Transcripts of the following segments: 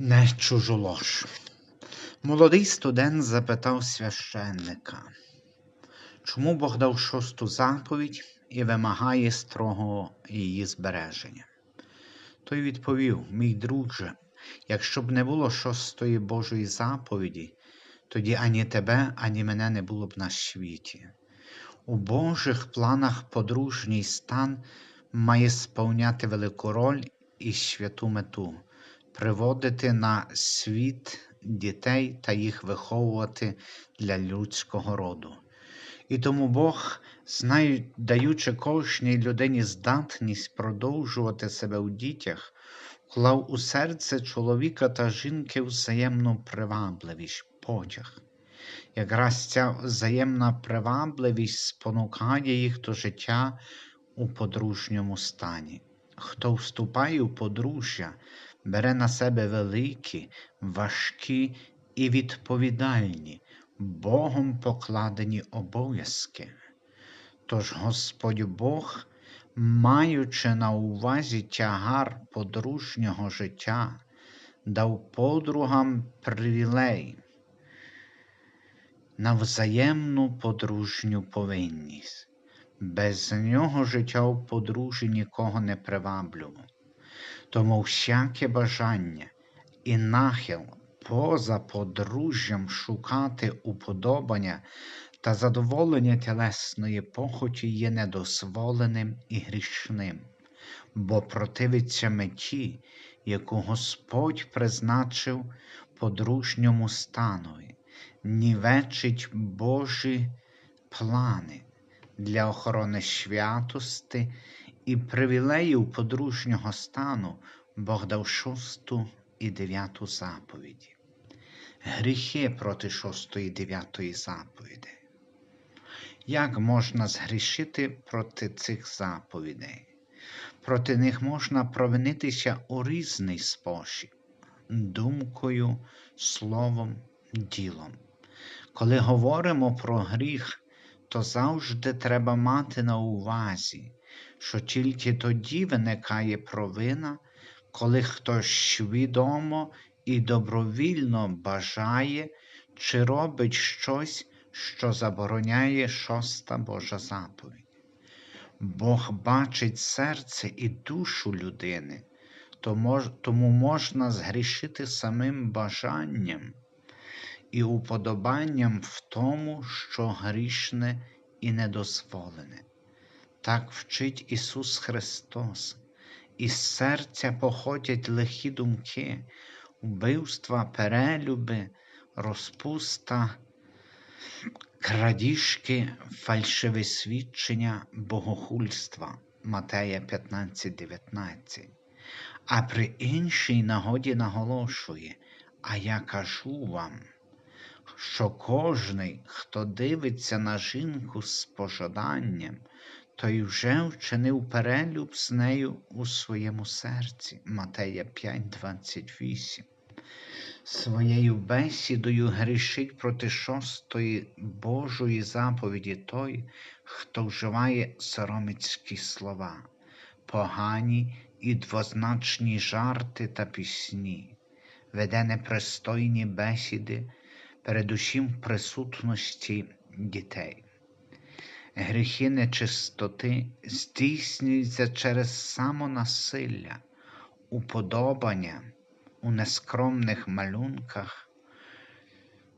Не чужолож. Молодий студент запитав священника, чому Бог дав шосту заповідь і вимагає строгого її збереження. Той відповів: Мій друже, якщо б не було шостої Божої заповіді, тоді ані тебе, ані мене не було б на світі. У Божих планах подружній стан має сповняти велику роль і святу мету приводити на світ дітей та їх виховувати для людського роду. І тому Бог, даючи кожній людині здатність продовжувати себе у дітях, вклав у серце чоловіка та жінки взаємну привабливість, потяг. Якраз ця взаємна привабливість спонукає їх до життя у подружньому стані. Хто вступає у подружжя, бере на себе великі, важкі і відповідальні, Богом покладені обов'язки. Тож Господь Бог, маючи на увазі тягар подружнього життя, дав подругам привілей на взаємну подружню повинність. Без нього життя у подружжі нікого не приваблювало. Тому всяке бажання і нахил поза подружжям шукати уподобання та задоволення тілесної похоті є недозволеним і грішним, бо противиться меті, яку Господь призначив подружньому станові, нівечить Божі плани для охорони святости і привілеїв подружнього стану Бог дав шосту і дев'яту заповіді. Гріхи проти шостої і дев'ятої заповіді. Як можна згрішити проти цих заповідей? Проти них можна провинитися у різний спосіб думкою, словом, ділом. Коли говоримо про гріх, то завжди треба мати на увазі, що тільки тоді виникає провина, коли хтось свідомо і добровільно бажає чи робить щось, що забороняє шоста Божа заповідь. Бог бачить серце і душу людини, тому можна згрішити самим бажанням і уподобанням в тому, що грішне і недозволене. Так вчить Ісус Христос, із серця походять лихі думки, вбивства, перелюби, розпуста, крадіжки, фальшиве свідчення, богохульства Матея 15,19. А при іншій нагоді наголошує, а я кажу вам, що кожний, хто дивиться на жінку з пожаданням, той вже вчинив перелюб з нею у своєму серці. Матея 5,28. Своєю бесідою грішить проти шостої Божої заповіді той, хто вживає соромицькі слова, погані і двозначні жарти та пісні, веде непристойні бесіди, передусім присутності дітей. Гріхи нечистоти здійснюються через самонасилля, уподобання у нескромних малюнках,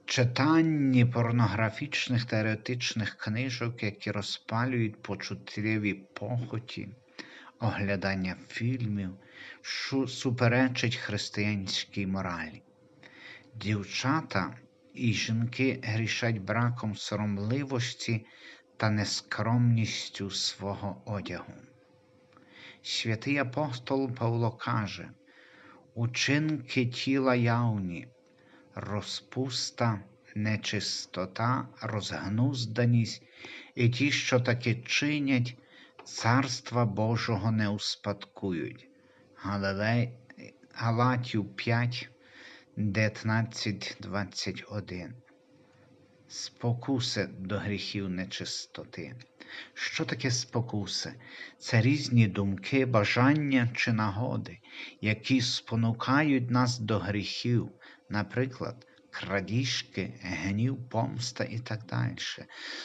читанні порнографічних та еретичних книжок, які розпалюють почутливі похоті, оглядання фільмів, що суперечить християнській моралі. Дівчата і жінки грішать браком соромливості та нескромністю свого одягу. Святий апостол Павло каже, учинки тіла явні, розпуста, нечистота, розгнузданість і ті, що таки чинять, Царства Божого не успадкують. Галилей, Галатів 5, 19, 21 спокуси до гріхів нечистоти. Що таке спокуси? Це різні думки, бажання чи нагоди, які спонукають нас до гріхів, наприклад, крадіжки, гнів, помста і так далі.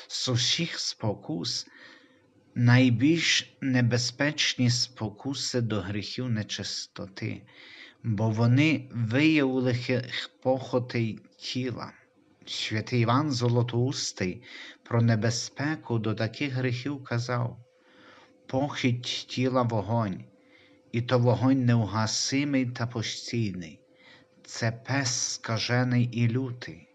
З усіх спокус найбільш небезпечні спокуси до гріхів нечистоти, бо вони виявили похоти тіла. Святий Іван Золотоустий про небезпеку до таких гріхів казав похідь тіла вогонь, і то вогонь неугасимий та постійний, це пес скажений і лютий,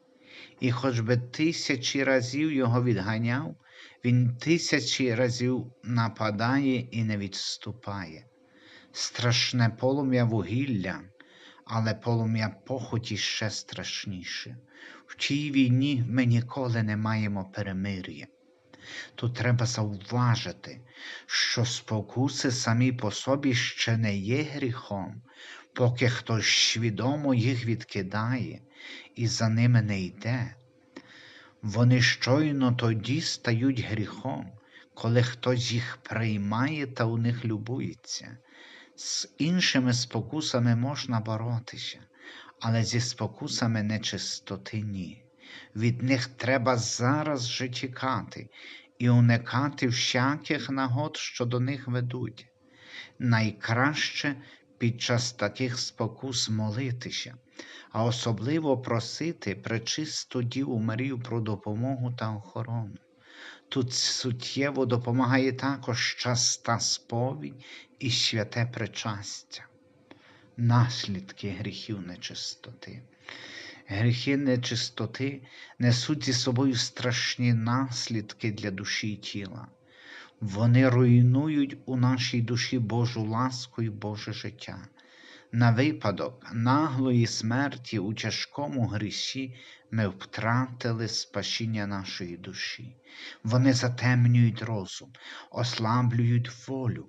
і хоч би тисячі разів його відганяв, він тисячі разів нападає і не відступає. Страшне полум'я вугілля, але полум'я похоті ще страшніше. В тій війні ми ніколи не маємо перемир'я. Тут треба зауважити, що спокуси самі по собі ще не є гріхом, поки хтось свідомо їх відкидає і за ними не йде. Вони щойно тоді стають гріхом, коли хтось їх приймає та у них любується. З іншими спокусами можна боротися, але зі спокусами нечистоти ні. Від них треба зараз же тікати і уникати всяких нагод, що до них ведуть. Найкраще під час таких спокус молитися, а особливо просити пречисту Діву Марію про допомогу та охорону. Тут суттєво допомагає також часта сповідь і святе причастя, наслідки гріхів нечистоти. Гріхи нечистоти несуть зі собою страшні наслідки для душі і тіла. Вони руйнують у нашій душі Божу ласку і Боже життя. На випадок наглої смерті у тяжкому гріші ми втратили спасіння нашої душі. Вони затемнюють розум, ослаблюють волю,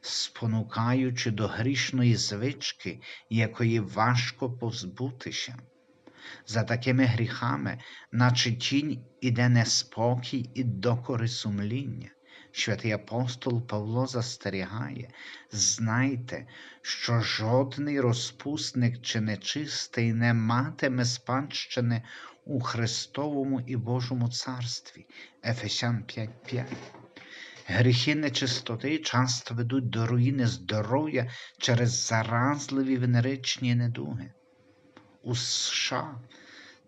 спонукаючи до грішної звички, якої важко позбутися. За такими гріхами, наче тінь іде неспокій і докори сумління. Святий апостол Павло застерігає, знайте, що жодний розпусник чи нечистий не матиме спадщини у Христовому і Божому царстві. Ефесян 5.5. Гріхи нечистоти часто ведуть до руїни здоров'я через заразливі венеричні недуги. У США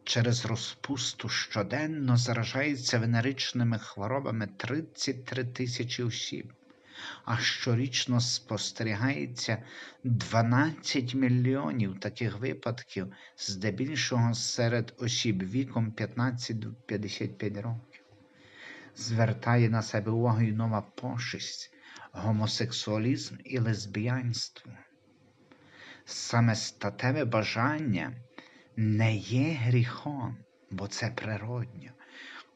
через розпусту щоденно заражається венеричними хворобами 33 тисячі осіб, а щорічно спостерігається 12 мільйонів таких випадків, здебільшого серед осіб віком 15-55 років. Звертає на себе увагу і нова пошесть, гомосексуалізм і лесбіянство. Саме статеве бажання не є гріхом, бо це природньо.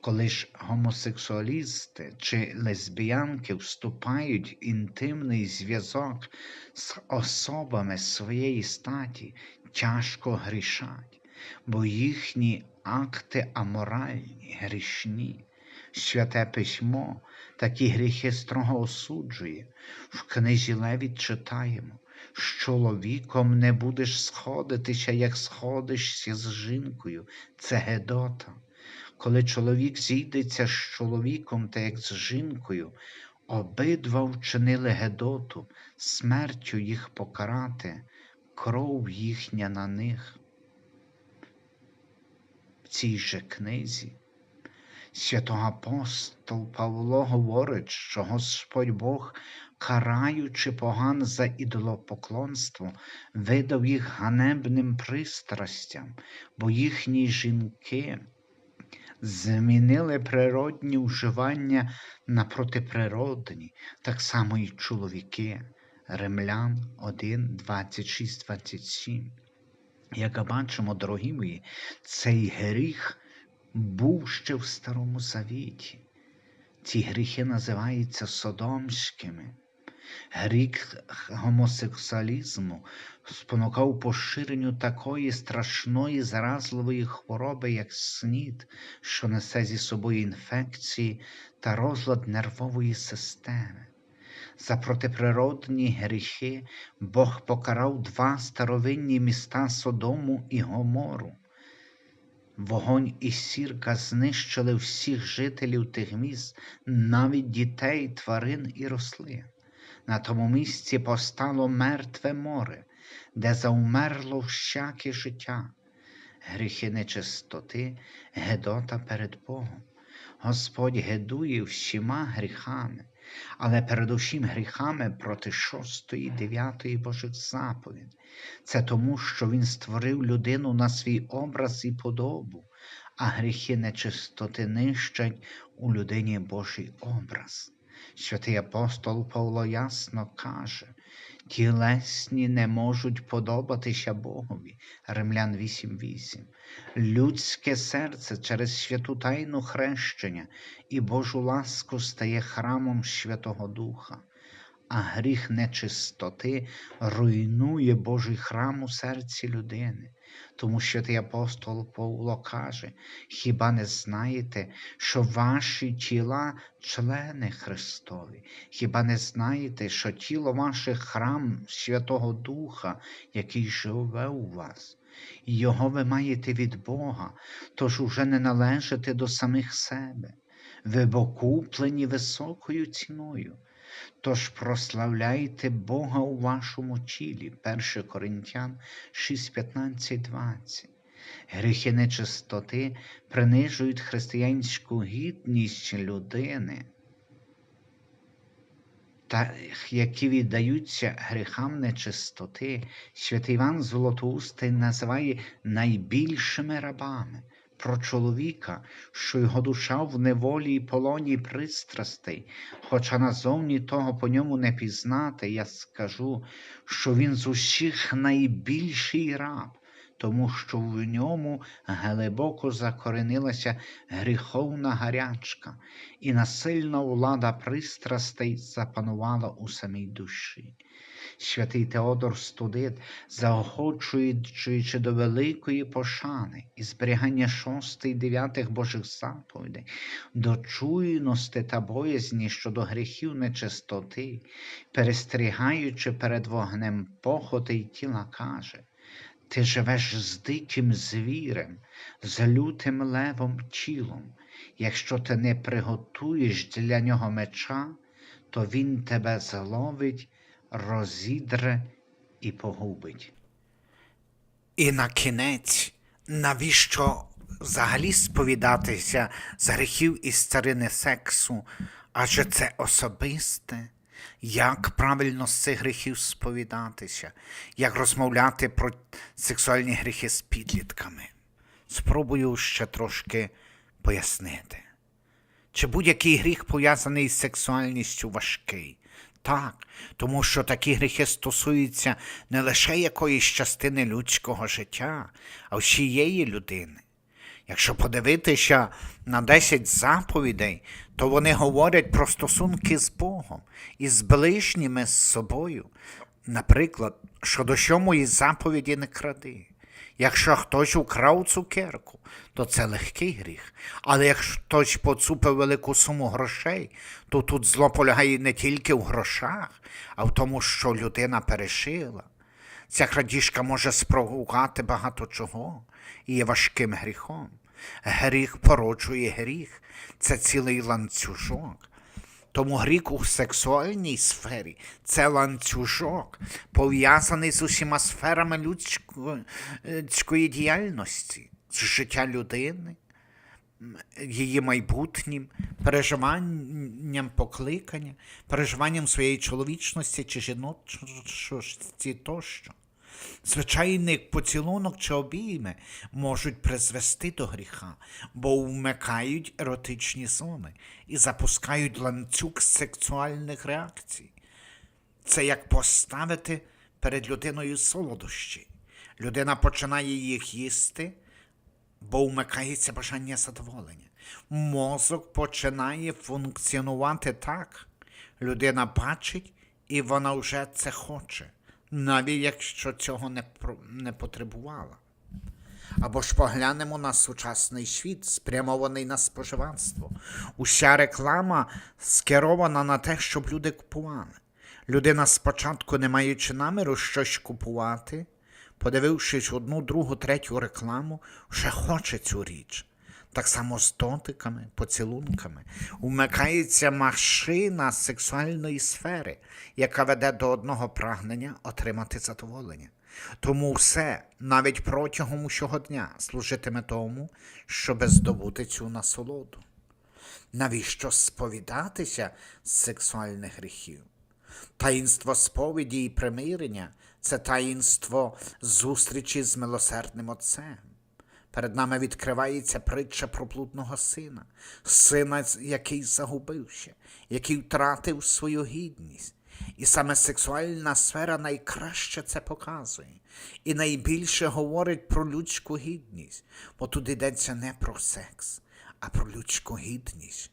Коли ж гомосексуалісти чи лесбіянки вступають в інтимний зв'язок з особами своєї статі, тяжко грішать, бо їхні акти аморальні, грішні. Святе письмо такі гріхи строго осуджує. В книзі Левіт читаємо з чоловіком не будеш сходитися, як сходишся з жінкою. Це Гедота. Коли чоловік зійдеться з чоловіком та як з жінкою, обидва вчинили Гедоту, смертю їх покарати, кров їхня на них. В цій же книзі святого апостол Павло говорить, що Господь Бог караючи поган за ідолопоклонство, видав їх ганебним пристрастям, бо їхні жінки змінили природні вживання на протиприродні, так само і чоловіки. Римлян 1, 26, 27. Як бачимо, дорогі мої, цей гріх був ще в Старому Завіті. Ці гріхи називаються Содомськими. Гріх гомосексуалізму спонукав поширенню такої страшної заразливої хвороби, як снід, що несе зі собою інфекції та розлад нервової системи. За протиприродні гріхи Бог покарав два старовинні міста Содому і Гомору. Вогонь і сірка знищили всіх жителів тих міст, навіть дітей, тварин і рослин. На тому місці постало мертве море, де завмерло всяке життя, гріхи нечистоти, гедота перед Богом. Господь гедує всіма гріхами, але передусім гріхами проти шостої, дев'ятої Божих заповідей. Це тому, що Він створив людину на свій образ і подобу, а гріхи нечистоти нищать у людині Божий образ. Святий апостол Павло ясно каже, тілесні не можуть подобатися Богові. Римлян 8.8. Людське серце через святу тайну хрещення і Божу ласку стає храмом Святого Духа, а гріх нечистоти руйнує Божий храм у серці людини. Тому святий апостол Павло каже, хіба не знаєте, що ваші тіла члени Христові? Хіба не знаєте, що тіло ваше храм Святого Духа, який живе у вас? Його ви маєте від Бога, тож уже не належите до самих себе. Ви бо куплені високою ціною. Тож прославляйте Бога у вашому тілі. 1 Коринтян 6, 15, 20. Гріхи нечистоти принижують християнську гідність людини, та які віддаються гріхам нечистоти, святий Іван Золотоустий називає найбільшими рабами про чоловіка, що його душа в неволі і полоні пристрастей, хоча назовні того по ньому не пізнати, я скажу, що він з усіх найбільший раб, тому що в ньому глибоко закоренилася гріховна гарячка, і насильна влада пристрастей запанувала у самій душі. Святий Теодор Студит, заохочуючи до великої пошани і зберігання шостих і дев'ятих Божих заповідей, до чуйності та боязні щодо гріхів нечистоти, перестерігаючи перед вогнем похоти й тіла, каже ти живеш з диким звірем, з лютим левом тілом. Якщо ти не приготуєш для нього меча, то він тебе зловить, розідре і погубить. І на кінець, навіщо взагалі сповідатися з гріхів із царини сексу? Адже це особисте. Як правильно з цих гріхів сповідатися, як розмовляти про сексуальні гріхи з підлітками? Спробую ще трошки пояснити. Чи будь-який гріх пов'язаний з сексуальністю важкий? Так, тому що такі гріхи стосуються не лише якоїсь частини людського життя, а всієї людини. Якщо подивитися на 10 заповідей, то вони говорять про стосунки з Богом і з ближніми з собою. Наприклад, щодо сьомої заповіді не кради. Якщо хтось украв цукерку, то це легкий гріх. Але якщо хтось поцупив велику суму грошей, то тут зло полягає не тільки в грошах, а в тому, що людина перешила. Ця крадіжка може спровокувати багато чого і є важким гріхом. Гріх породжує гріх, це цілий ланцюжок. Тому гріх у сексуальній сфері це ланцюжок, пов'язаний з усіма сферами людської діяльності, з життя людини, її майбутнім, переживанням покликання, переживанням своєї чоловічності чи жіночості тощо. Звичайний поцілунок чи обійми можуть призвести до гріха, бо вмикають еротичні зони і запускають ланцюг сексуальних реакцій. Це як поставити перед людиною солодощі. Людина починає їх їсти, бо вмикається бажання задоволення. Мозок починає функціонувати так. Людина бачить і вона вже це хоче, навіть якщо цього не, не потребувала. Або ж поглянемо на сучасний світ, спрямований на споживанство. Уся реклама скерована на те, щоб люди купували. Людина спочатку, не маючи наміру щось купувати, подивившись одну, другу, третю рекламу, вже хоче цю річ. Так само з дотиками, поцілунками. Умикається машина сексуальної сфери, яка веде до одного прагнення отримати задоволення. Тому все, навіть протягом усього дня, служитиме тому, щоб здобути цю насолоду. Навіщо сповідатися з сексуальних гріхів? Таїнство сповіді і примирення це таїнство зустрічі з милосердним Отцем. Перед нами відкривається притча про блудного сина, сина, який загубився, який втратив свою гідність. І саме сексуальна сфера найкраще це показує і найбільше говорить про людську гідність, бо тут йдеться не про секс, а про людську гідність.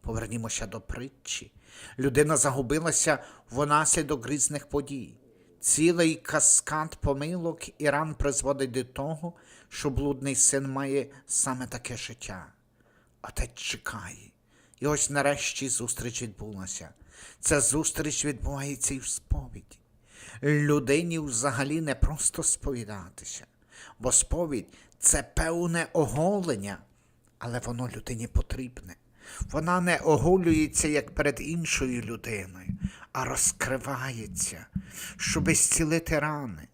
Повернімося до притчі. Людина загубилася внаслідок різних подій. Цілий каскад помилок і ран призводить до того, що блудний син має саме таке життя. Отець чекає. І ось нарешті зустріч відбулася. Ця зустріч відбувається і в сповіді. Людині взагалі не просто сповідатися, бо сповідь це певне оголення, але воно людині потрібне. Вона не оголюється як перед іншою людиною, а розкривається, щоб зцілити рани.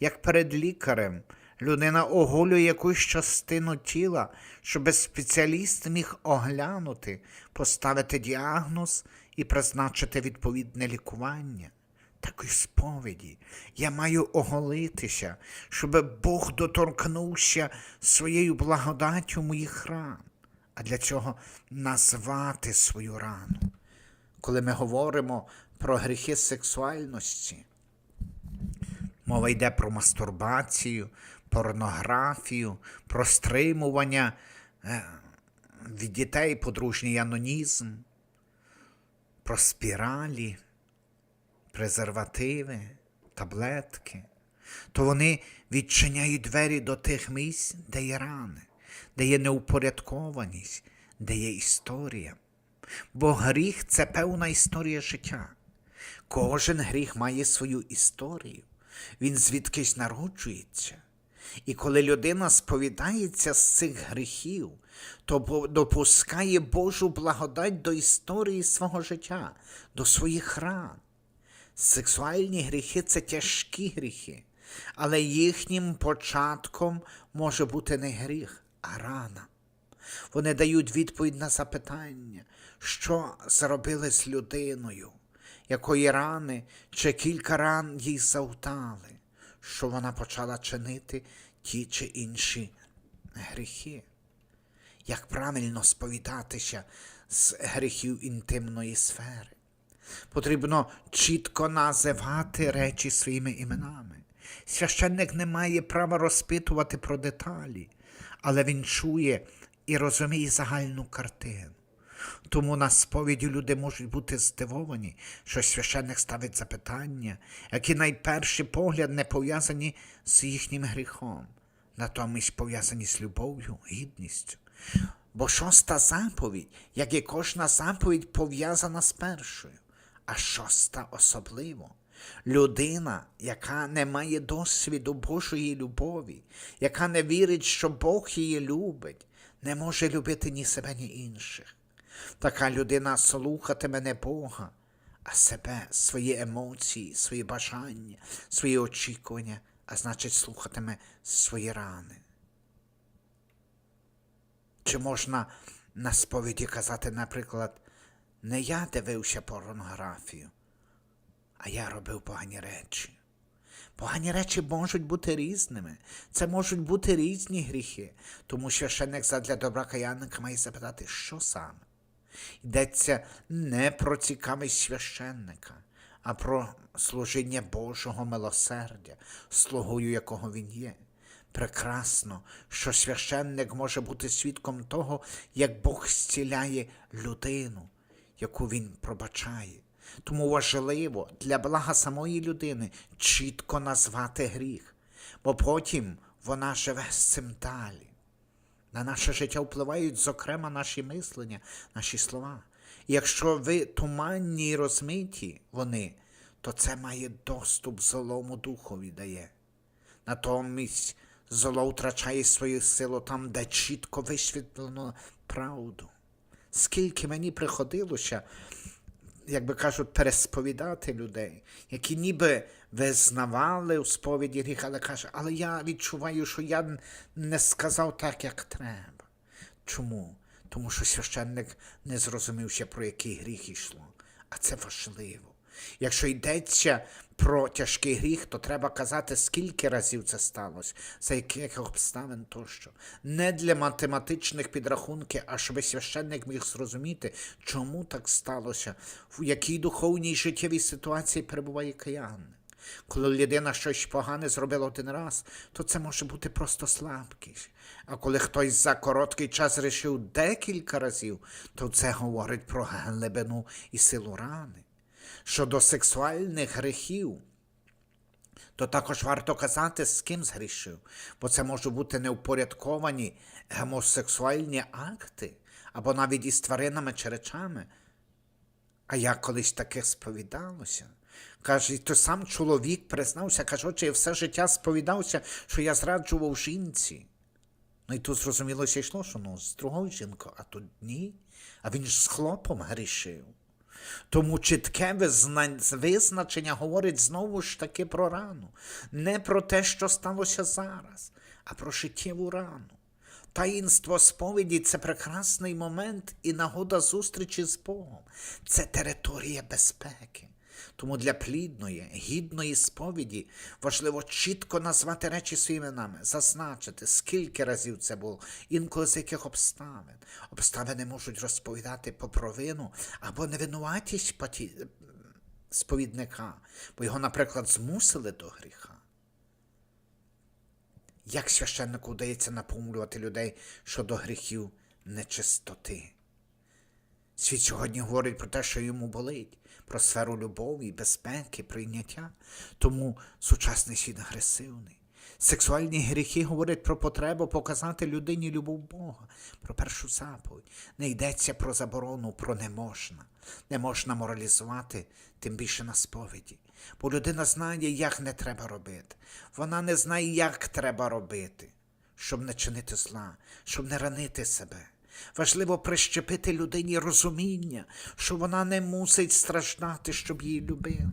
Як перед лікарем людина оголює якусь частину тіла, щоб спеціаліст міг оглянути, поставити діагноз і призначити відповідне лікування. Так і сповіді. Я маю оголитися, щоб Бог доторкнувся своєю благодаттю моїх ран, а для цього назвати свою рану. Коли ми говоримо про гріхи сексуальності, мова йде про мастурбацію, порнографію, про стримування е, від дітей подружній анонізм, про спіралі презервативи, таблетки, то вони відчиняють двері до тих місць, де є рани, де є неупорядкованість, де є історія. Бо гріх це певна історія життя. Кожен гріх має свою історію, він звідкись народжується. І коли людина сповідається з цих гріхів, то допускає Божу благодать до історії свого життя, до своїх ран. Сексуальні гріхи це тяжкі гріхи, але їхнім початком може бути не гріх, а рана. Вони дають відповідь на запитання, що зробили з людиною, якої рани чи кілька ран їй завдали, що вона почала чинити ті чи інші гріхи. Як правильно сповідатися з гріхів інтимної сфери? Потрібно чітко називати речі своїми іменами. Священник не має права розпитувати про деталі, але він чує і розуміє загальну картину. Тому на сповіді люди можуть бути здивовані, що священник ставить запитання, які на перший погляд не пов'язані з їхнім гріхом, натомість пов'язані з любов'ю, гідністю. Бо шоста заповідь, як і кожна заповідь, пов'язана з першою, а шоста особливо. Людина, яка не має досвіду Божої любові, яка не вірить, що Бог її любить, не може любити ні себе, ні інших. Така людина слухатиме не Бога, а себе, свої емоції, свої бажання, свої очікування, а значить, слухатиме свої рани. Чи можна на сповіді казати, наприклад, не я дивився порнографію, а я робив погані речі. Погані речі можуть бути різними. Це можуть бути різні гріхи, тому священник задля добра каяника має запитати, що саме. Йдеться не про цікавість священника, а про служіння Божого милосердя, слугою якого він є. Прекрасно, що священник може бути свідком того, як Бог зціляє людину, яку він пробачає. Тому важливо для блага самої людини чітко назвати гріх, бо потім вона живе з цим далі. На наше життя впливають, зокрема, наші мислення, наші слова. І якщо ви туманні і розмиті вони, то це має доступ злому духові дає. Натомість зло втрачає свою силу там, де чітко висвітлено правду. Скільки мені приходилося, як би кажуть, пересповідати людей, які ніби визнавали у сповіді гріх, але каже, але я відчуваю, що я не сказав так, як треба. Чому? Тому що священник не зрозумів ще про який гріх йшло. А це важливо. Якщо йдеться про тяжкий гріх, то треба казати, скільки разів це сталося, за яких обставин тощо. Не для математичних підрахунків, а щоб священник міг зрозуміти, чому так сталося, в якій духовній життєвій ситуації перебуває каянник. Коли людина щось погане зробила один раз, то це може бути просто слабкість. А коли хтось за короткий час рішив декілька разів, то це говорить про глибину і силу рани. Щодо сексуальних гріхів, то також варто казати, з ким згрішив, бо це можуть бути неупорядковані гомосексуальні акти, або навіть із тваринами чи речами. А я колись таке сповідалося. Каже, то сам чоловік признався, каже, отже, я все життя сповідався, що я зраджував жінці. Ну і тут зрозумілося йшло, що ну, з другою жінкою, а тут ні. А він ж з хлопом грішив. Тому чітке визначення говорить знову ж таки про рану. Не про те, що сталося зараз, а про життєву рану. Таїнство сповіді це прекрасний момент і нагода зустрічі з Богом. Це територія безпеки. Тому для плідної, гідної сповіді важливо чітко назвати речі своїми іменами, зазначити, скільки разів це було, інколи з яких обставин. Обставини можуть розповідати по провину або невинуватість сповідника, бо його, наприклад, змусили до гріха. Як священнику вдається наповнювати людей щодо гріхів нечистоти? Світ сьогодні говорить про те, що йому болить, про сферу любові, безпеки, прийняття. Тому сучасний світ агресивний. Сексуальні гріхи говорять про потребу показати людині любов Бога, про першу заповідь. Не йдеться про заборону, про не можна. Не можна моралізувати, тим більше на сповіді. Бо людина знає, як не треба робити. Вона не знає, як треба робити, щоб не чинити зла, щоб не ранити себе. Важливо прищепити людині розуміння, що вона не мусить страждати, щоб її любили.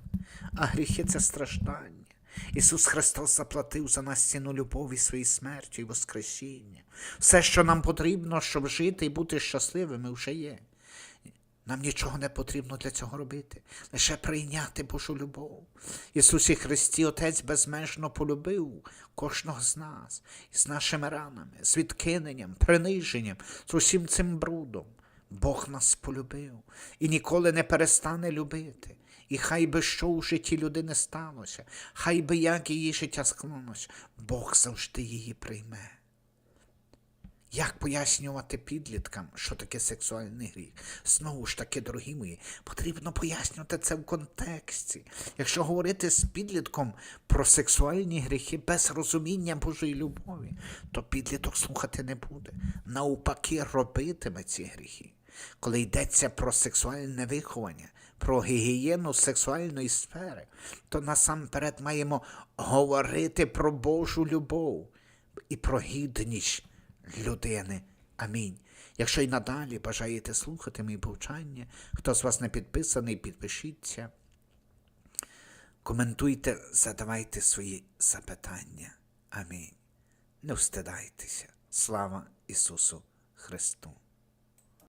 А гріхи це страждання. Ісус Христос заплатив за нас ціну любові своїй смертю і воскресіння. Все, що нам потрібно, щоб жити і бути щасливими, вже є. Нам нічого не потрібно для цього робити, лише прийняти Божу любов. Ісусі Христі Отець безмежно полюбив кожного з нас із нашими ранами, з відкиненням, приниженням, з усім цим брудом. Бог нас полюбив і ніколи не перестане любити. І хай би що у житті людини сталося, хай би як її життя склалося, Бог завжди її прийме. Як пояснювати підліткам, що таке сексуальний гріх? Знову ж таки, дорогі мої, потрібно пояснювати це в контексті. Якщо говорити з підлітком про сексуальні гріхи без розуміння Божої любові, то підліток слухати не буде. Навпаки, робитиме ці гріхи. Коли йдеться про сексуальне виховання, про гігієну сексуальної сфери, то насамперед маємо говорити про Божу любов і про гідність людини. Амінь. Якщо й надалі бажаєте слухати мої повчання, хто з вас не підписаний, підпишіться. Коментуйте, задавайте свої запитання. Амінь. Не встидайтеся. Слава Ісусу Христу!